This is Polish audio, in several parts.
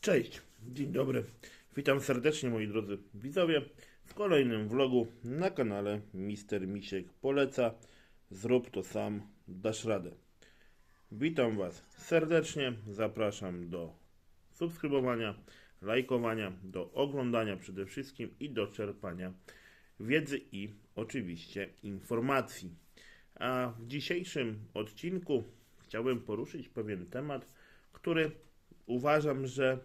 Cześć, dzień dobry. Witam serdecznie moi drodzy widzowie w kolejnym vlogu na kanale Mister Misiek poleca. Zrób to sam, dasz radę. Witam Was serdecznie, zapraszam do subskrybowania, lajkowania, do oglądania przede wszystkim i do czerpania wiedzy i oczywiście informacji. A w dzisiejszym odcinku chciałbym poruszyć pewien temat, który uważam, że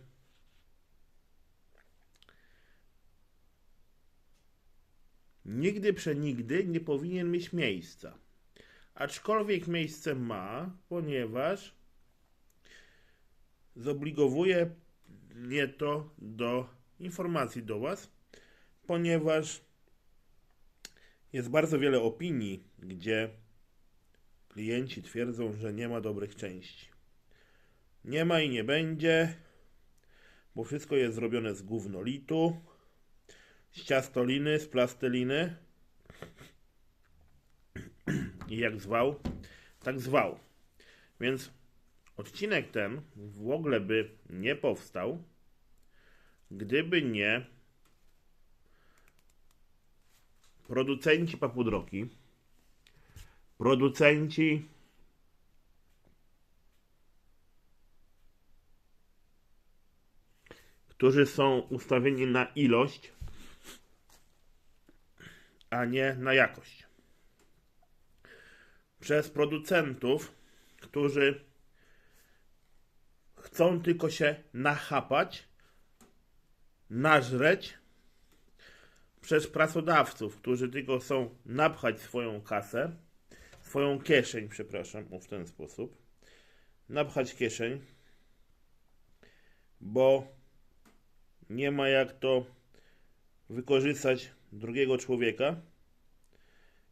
nigdy przenigdy nie powinien mieć miejsca. Aczkolwiek miejsce ma, ponieważ zobligowuje mnie to do informacji do Was, ponieważ jest bardzo wiele opinii, gdzie klienci twierdzą, że nie ma dobrych części. Nie ma i nie będzie, bo wszystko jest zrobione z gównolitu, z ciastoliny, z plasteliny. I jak zwał, tak zwał. Więc odcinek ten w ogóle by nie powstał, gdyby nie producenci papudroki, producenci którzy są ustawieni na ilość, a nie na jakość. Przez producentów, którzy chcą tylko się nachapać, nażreć, przez pracodawców, którzy tylko chcą napchać swoją kasę, swoją kieszeń, przepraszam, w ten sposób, napchać kieszeń, bo nie ma jak to wykorzystać drugiego człowieka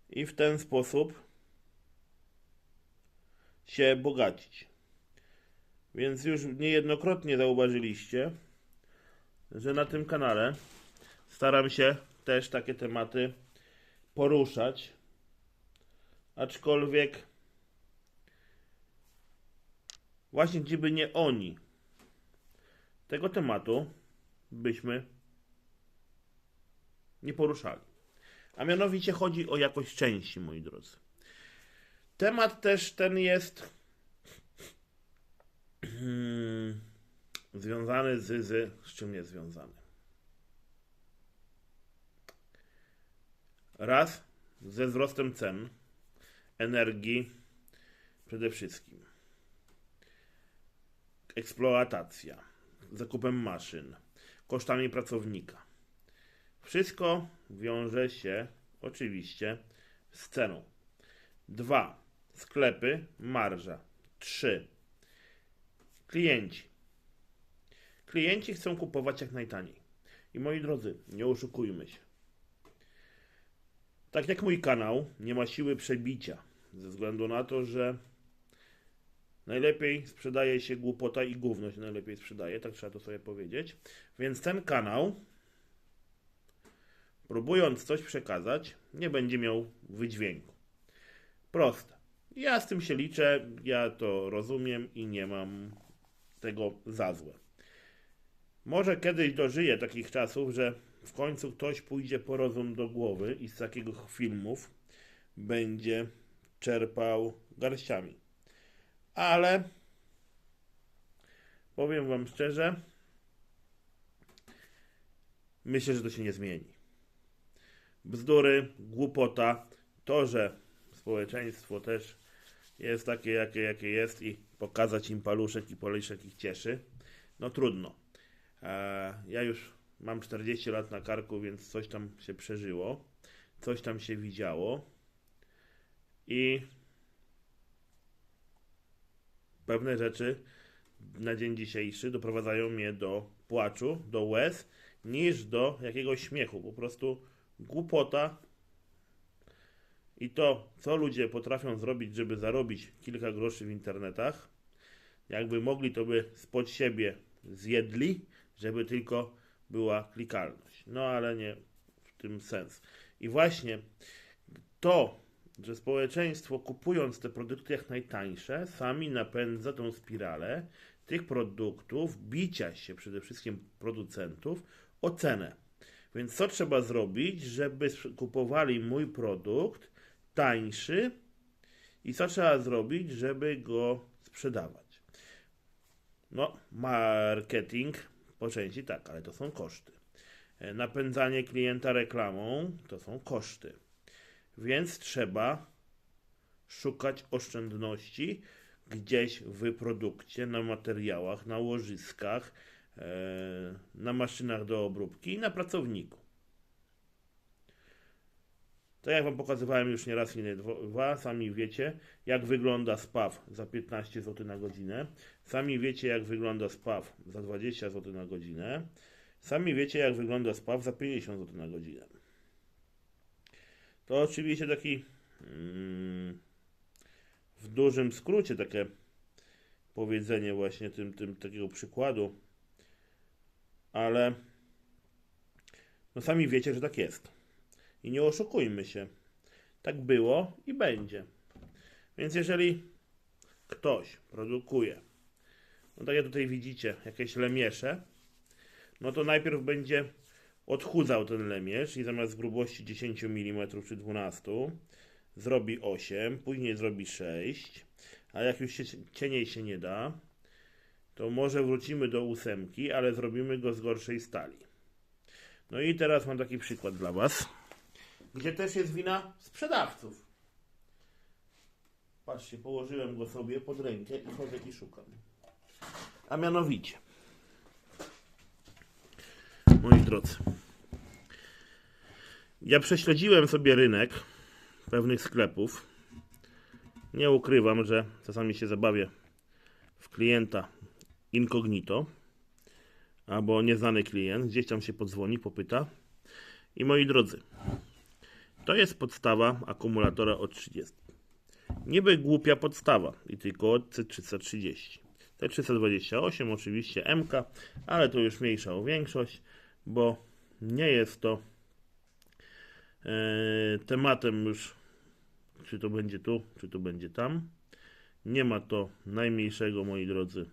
i w ten sposób się bogacić. Więc już niejednokrotnie zauważyliście, że na tym kanale staram się też takie tematy poruszać, aczkolwiek właśnie gdyby nie oni tego tematu byśmy nie poruszali. A mianowicie chodzi o jakość części, moi drodzy. Temat też ten jest hmm, związany z, z, z czym jest związany. Raz ze wzrostem cen energii przede wszystkim. Eksploatacja, zakupem maszyn, kosztami pracownika. Wszystko wiąże się oczywiście z ceną. 2. Sklepy, marża. 3. Klienci. Klienci chcą kupować jak najtaniej. I moi drodzy, nie oszukujmy się. Tak jak mój kanał nie ma siły przebicia, ze względu na to, że najlepiej sprzedaje się głupota i gówno się najlepiej sprzedaje, tak trzeba to sobie powiedzieć. Więc ten kanał, próbując coś przekazać, nie będzie miał wydźwięku. Proste. Ja z tym się liczę, ja to rozumiem i nie mam tego za złe. Może kiedyś dożyję takich czasów, że w końcu ktoś pójdzie po rozum do głowy i z takiego filmów będzie czerpał garściami. Ale powiem Wam szczerze, myślę, że to się nie zmieni. Bzdury, głupota, to, że społeczeństwo też jest takie, jakie, jakie jest i pokazać im paluszek i poliszek ich cieszy, no trudno. Eee, ja już mam 40 lat na karku, więc coś tam się przeżyło, coś tam się widziało i pewne rzeczy na dzień dzisiejszy doprowadzają mnie do płaczu, do łez, niż do jakiegoś śmiechu. Po prostu głupota i to, co ludzie potrafią zrobić, żeby zarobić kilka groszy w internetach, jakby mogli, to by spod siebie zjedli, żeby tylko była klikalność. No ale nie w tym sens. I właśnie to, że społeczeństwo kupując te produkty jak najtańsze, sami napędza tą spiralę, tych produktów, bicia się przede wszystkim producentów o cenę. Więc co trzeba zrobić, żeby kupowali mój produkt tańszy i co trzeba zrobić, żeby go sprzedawać? No, marketing po części tak, ale to są koszty. E, Napędzanie klienta reklamą to są koszty. Więc trzeba szukać oszczędności gdzieś w produkcie, na materiałach, na łożyskach, e, na maszynach do obróbki i na pracowniku. Tak jak Wam pokazywałem już nie raz nie dwa, sami wiecie, jak wygląda spaw za 15 zł na godzinę. Sami wiecie, jak wygląda spaw za 20 zł na godzinę. Sami wiecie, jak wygląda spaw za 50 zł na godzinę. To oczywiście taki mm, w dużym skrócie takie powiedzenie właśnie tym, tym takiego przykładu, ale no sami wiecie, że tak jest. I nie oszukujmy się. Tak było i będzie. Więc jeżeli ktoś produkuje, no tak jak tutaj widzicie, jakieś lemiesze, no to najpierw będzie odchudzał ten lemierz i zamiast grubości 10 mm czy 12 zrobi 8, później zrobi 6, a jak już się cieniej się nie da, to może wrócimy do ósemki, ale zrobimy go z gorszej stali. No i teraz mam taki przykład dla Was, gdzie też jest wina sprzedawców. Patrzcie, położyłem go sobie pod rękę i chodzę i szukam. A mianowicie, moi drodzy, ja prześledziłem sobie rynek pewnych sklepów. Nie ukrywam, że czasami się zabawię w klienta incognito albo nieznany klient, gdzieś tam się podzwoni, popyta. I moi drodzy, to jest podstawa akumulatora od 30. Niby głupia podstawa i tylko od C330. T328 oczywiście MK, ale to już mniejsza o większość, bo nie jest to e, tematem już, czy to będzie tu, czy to będzie tam. Nie ma to najmniejszego, moi drodzy,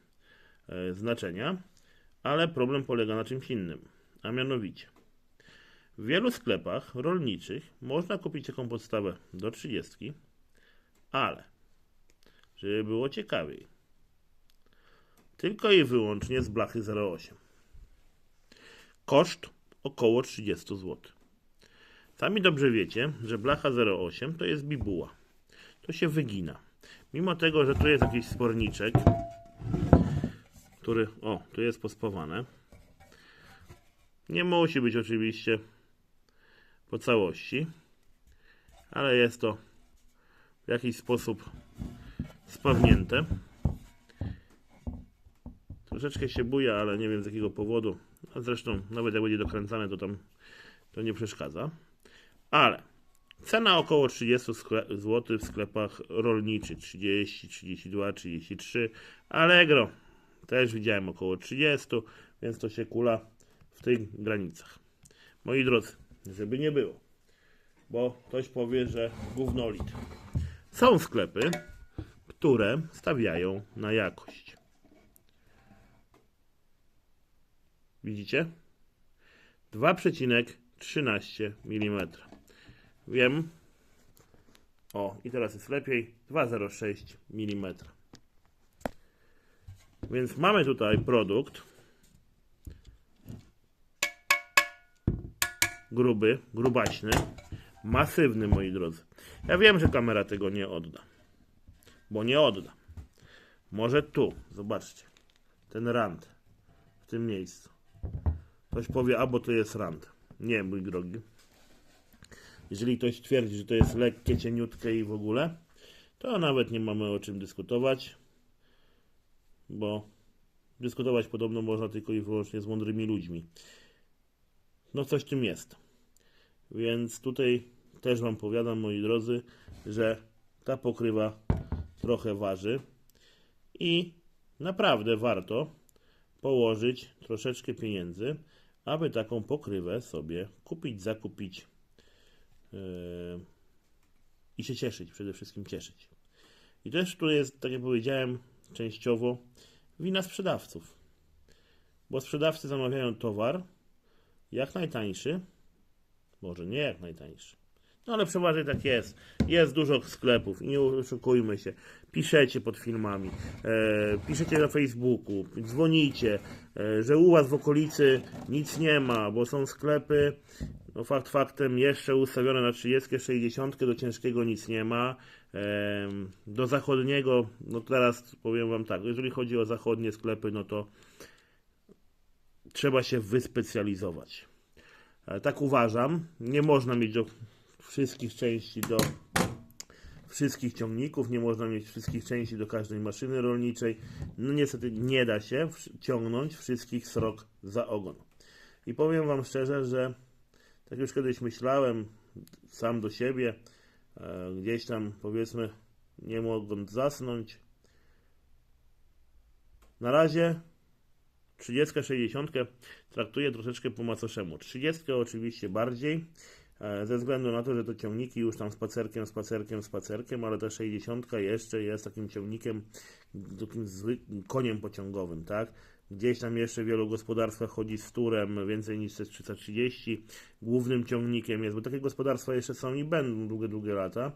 e, znaczenia, ale problem polega na czymś innym, a mianowicie w wielu sklepach rolniczych można kupić taką podstawę do 30, ale żeby było ciekawiej, tylko i wyłącznie z blachy 08. Koszt około 30 zł. Sami dobrze wiecie, że blacha 08 to jest bibuła. To się wygina. Mimo tego, że tu jest jakiś sporniczek, który, o, tu jest pospawane. Nie musi być oczywiście po całości, ale jest to w jakiś sposób spawnięte. Troszeczkę się buja, ale nie wiem z jakiego powodu. A zresztą nawet jak będzie dokręcane, to tam to nie przeszkadza. Ale cena około 30 zł w sklepach rolniczych 30, 32, 33. Allegro też widziałem około 30, więc to się kula w tych granicach. Moi drodzy, żeby nie było, bo ktoś powie, że gównolit. Są sklepy, które stawiają na jakość. Widzicie? 2,13 mm. Wiem. O, i teraz jest lepiej. 2,06 mm. Więc mamy tutaj produkt gruby, grubaśny, masywny, moi drodzy. Ja wiem, że kamera tego nie odda. Bo nie odda. Może tu, zobaczcie. Ten rand. W tym miejscu. Ktoś powie, albo to jest rand. Nie, mój drogi. Jeżeli ktoś twierdzi, że to jest lekkie, cieniutkie i w ogóle, to nawet nie mamy o czym dyskutować, bo dyskutować podobno można tylko i wyłącznie z mądrymi ludźmi. No coś tym jest. Więc tutaj też Wam powiadam, moi drodzy, że ta pokrywa trochę waży i naprawdę warto położyć troszeczkę pieniędzy, aby taką pokrywę sobie kupić, zakupić yy, i się cieszyć, przede wszystkim cieszyć. I też tu jest, tak jak powiedziałem, częściowo wina sprzedawców. Bo sprzedawcy zamawiają towar jak najtańszy, może nie jak najtańszy. No ale przeważnie tak jest. Jest dużo sklepów i nie oszukujmy się. Piszecie pod filmami, e, piszecie na Facebooku, dzwonicie, e, że u was w okolicy nic nie ma, bo są sklepy, no fakt faktem, jeszcze ustawione na 30, 60, do ciężkiego nic nie ma. E, do zachodniego, no teraz powiem wam tak, jeżeli chodzi o zachodnie sklepy, no to trzeba się wyspecjalizować. E, Tak uważam. Nie można mieć do wszystkich części do wszystkich ciągników, nie można mieć wszystkich części do każdej maszyny rolniczej. No niestety nie da się ciągnąć wszystkich srok za ogon. I powiem Wam szczerze, że tak już kiedyś myślałem sam do siebie, e, gdzieś tam powiedzmy nie mogąc zasnąć. Na razie 30, 60 traktuję troszeczkę po macoszemu. 30 oczywiście bardziej, ze względu na to, że to ciągniki już tam spacerkiem, spacerkiem, spacerkiem, ale ta 60 jeszcze jest takim ciągnikiem, takim koniem pociągowym, tak? Gdzieś tam jeszcze w wielu gospodarstwach chodzi z turem więcej niż te 330. Głównym ciągnikiem jest, bo takie gospodarstwa jeszcze są i będą długie, długie lata.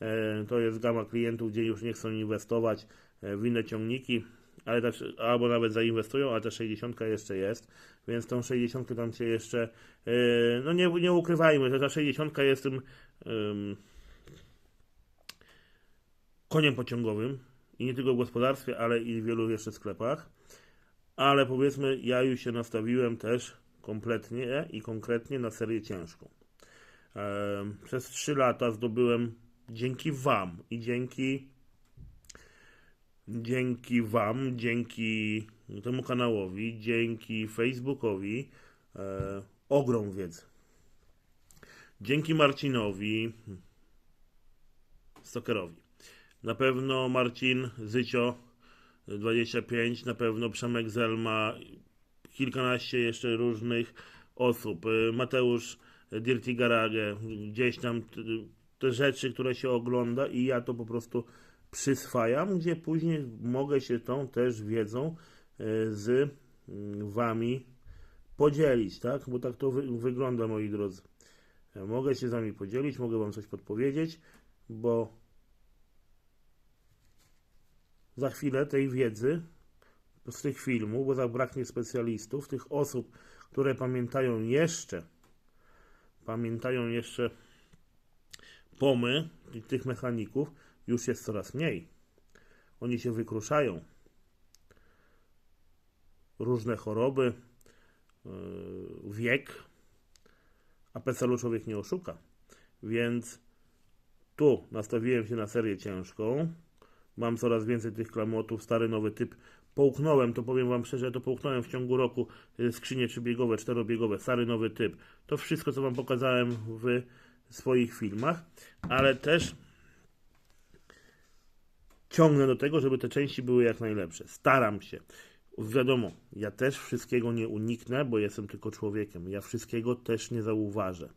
E, To jest gama klientów, gdzie już nie chcą inwestować e, w inne ciągniki, ale albo nawet zainwestują, ale ta 60 jeszcze jest, więc tą 60 tam się jeszcze, e, no nie, nie ukrywajmy, że ta 60 jest tym em, koniem pociągowym i nie tylko w gospodarstwie, ale i w wielu jeszcze sklepach. Ale powiedzmy, ja już się nastawiłem też kompletnie i konkretnie na serię ciężką. Przez 3 lata zdobyłem dzięki Wam i dzięki dzięki Wam, dzięki temu kanałowi, dzięki Facebookowi e, ogrom wiedzy. Dzięki Marcinowi Stokerowi. Na pewno Marcin Zycio 25, na pewno Przemek Zelma, kilkanaście jeszcze różnych osób. E, Mateusz Dirty Garage, gdzieś tam te rzeczy, które się ogląda i ja to po prostu przyswajam, gdzie później mogę się tą też wiedzą e, z mm, wami podzielić, tak? Bo tak to wy wygląda, moi drodzy. Ja Mogę się z wami podzielić, mogę wam coś podpowiedzieć, bo za chwilę tej wiedzy z tych filmów, bo zabraknie specjalistów, tych osób, które pamiętają jeszcze, pamiętają jeszcze pomy tych mechaników, już jest coraz mniej. Oni się wykruszają. Różne choroby, yy, wiek, a PESEL-u człowiek nie oszuka. Więc tu nastawiłem się na serię ciężką. Mam coraz więcej tych klamotów, stary nowy typ. Połknąłem, to powiem Wam szczerze, to połknąłem w ciągu roku y, skrzynie trzybiegowe, czterobiegowe, stary nowy typ. To wszystko, co Wam pokazałem w swoich filmach, ale też ciągnę do tego, żeby te części były jak najlepsze. Staram się. Wiadomo, ja też wszystkiego nie uniknę, bo jestem tylko człowiekiem. Ja wszystkiego też nie zauważę.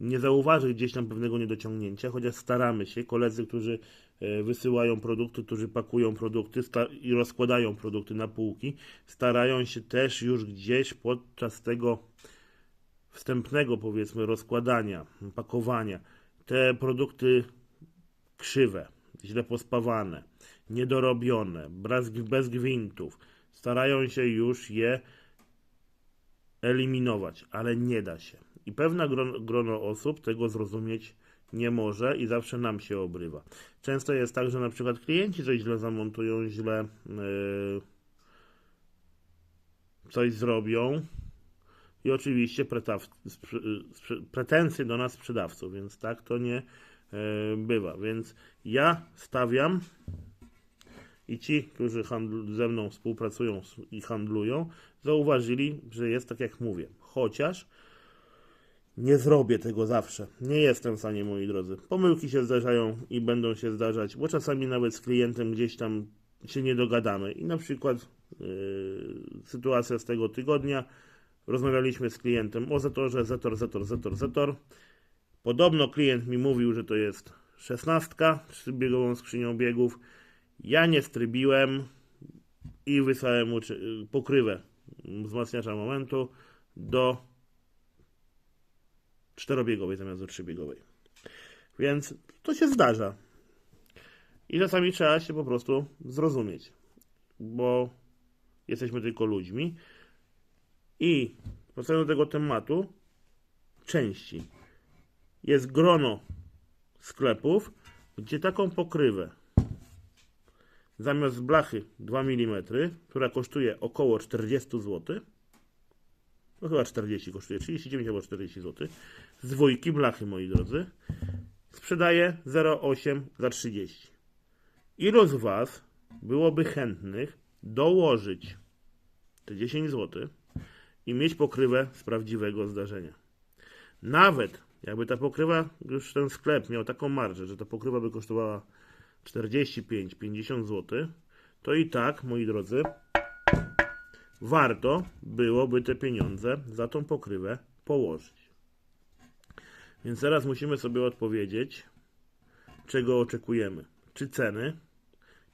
Nie zauważę gdzieś tam pewnego niedociągnięcia, chociaż staramy się. Koledzy, którzy e, wysyłają produkty, którzy pakują produkty i rozkładają produkty na półki, starają się też już gdzieś podczas tego wstępnego, powiedzmy, rozkładania, pakowania, te produkty krzywe, źle pospawane, niedorobione, bez, bez gwintów. Starają się już je eliminować, ale nie da się. I pewne grono, grono osób tego zrozumieć nie może i zawsze nam się obrywa. Często jest tak, że na przykład klienci coś źle zamontują, źle yy, coś zrobią i oczywiście pretensje do nas sprzedawców, więc tak to nie bywa. Więc ja stawiam i ci, którzy ze mną współpracują i handlują, zauważyli, że jest tak jak mówię. Chociaż nie zrobię tego zawsze. Nie jestem w stanie, moi drodzy. Pomyłki się zdarzają i będą się zdarzać, bo czasami nawet z klientem gdzieś tam się nie dogadamy. I na przykład yy, sytuacja z tego tygodnia. Rozmawialiśmy z klientem o Zetorze, Zetor, Zetor, Zetor, Zetor. Podobno klient mi mówił, że to jest szesnastka z biegową skrzynią biegów. Ja nie strybiłem, i wysłałem mu pokrywę wzmacniacza momentu do czterobiegowej zamiast do trzybiegowej. Więc to się zdarza. I czasami trzeba się po prostu zrozumieć, bo jesteśmy tylko ludźmi. I wracając do tego tematu, części. Jest grono sklepów, gdzie taką pokrywę zamiast blachy 2 mm, która kosztuje około 40 zł, no chyba 40 kosztuje, 39 albo 40 zł, z dwójki blachy, moi drodzy, sprzedaje 0,8 za 30. Ilu z Was byłoby chętnych dołożyć te 10 zł i mieć pokrywę z prawdziwego zdarzenia? Nawet jakby ta pokrywa, już ten sklep miał taką marżę, że ta pokrywa by kosztowała 45-50 zł, to i tak, moi drodzy, warto byłoby te pieniądze za tą pokrywę położyć. Więc teraz musimy sobie odpowiedzieć, czego oczekujemy. Czy ceny,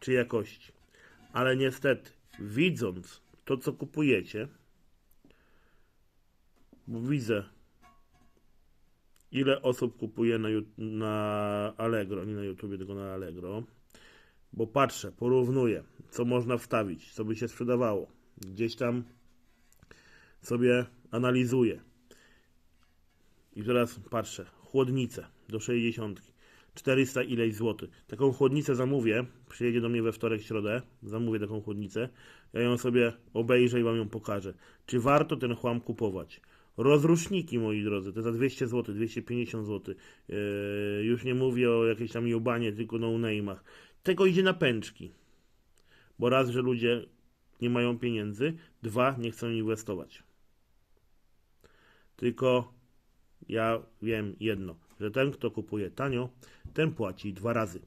czy jakości. Ale niestety, widząc to, co kupujecie, bo widzę, ile osób kupuje na, na Allegro, nie na YouTubie, tylko na Allegro, bo patrzę, porównuję, co można wstawić, co by się sprzedawało. Gdzieś tam sobie analizuję. I teraz patrzę, chłodnicę do 60. 400 ileś złotych. Taką chłodnicę zamówię, przyjedzie do mnie we wtorek, środę, zamówię taką chłodnicę, ja ją sobie obejrzę i wam ją pokażę. Czy warto ten chłam kupować? Rozruszniki, moi drodzy, te za 200 zł, 250 zł. Yy, już nie mówię o jakiejś tam jubanie, tylko no name'ach. Tego idzie na pęczki. Bo raz, że ludzie nie mają pieniędzy, dwa, nie chcą inwestować. Tylko ja wiem jedno, że ten, kto kupuje tanio, ten płaci dwa razy.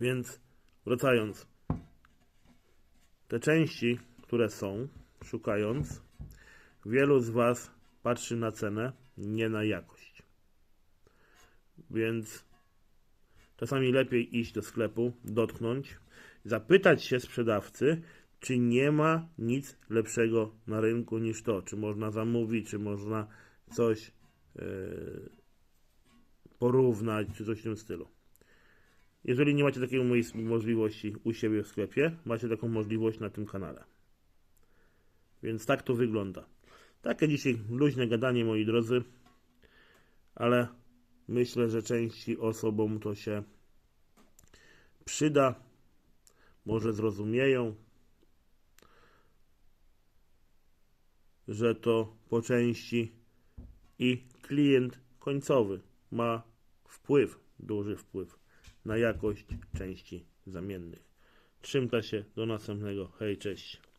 Więc wracając, te części, które są, szukając, wielu z Was patrzy na cenę, nie na jakość. Więc czasami lepiej iść do sklepu, dotknąć, zapytać się sprzedawcy, czy nie ma nic lepszego na rynku niż to, czy można zamówić, czy można coś e, porównać, czy coś w tym stylu. Jeżeli nie macie takiej możliwości u siebie w sklepie, macie taką możliwość na tym kanale. Więc tak to wygląda. Takie dzisiaj luźne gadanie, moi drodzy, ale myślę, że części osobom to się przyda, może zrozumieją, że to po części i klient końcowy ma wpływ, duży wpływ na jakość części zamiennych. Trzymta się, do następnego. Hej, cześć.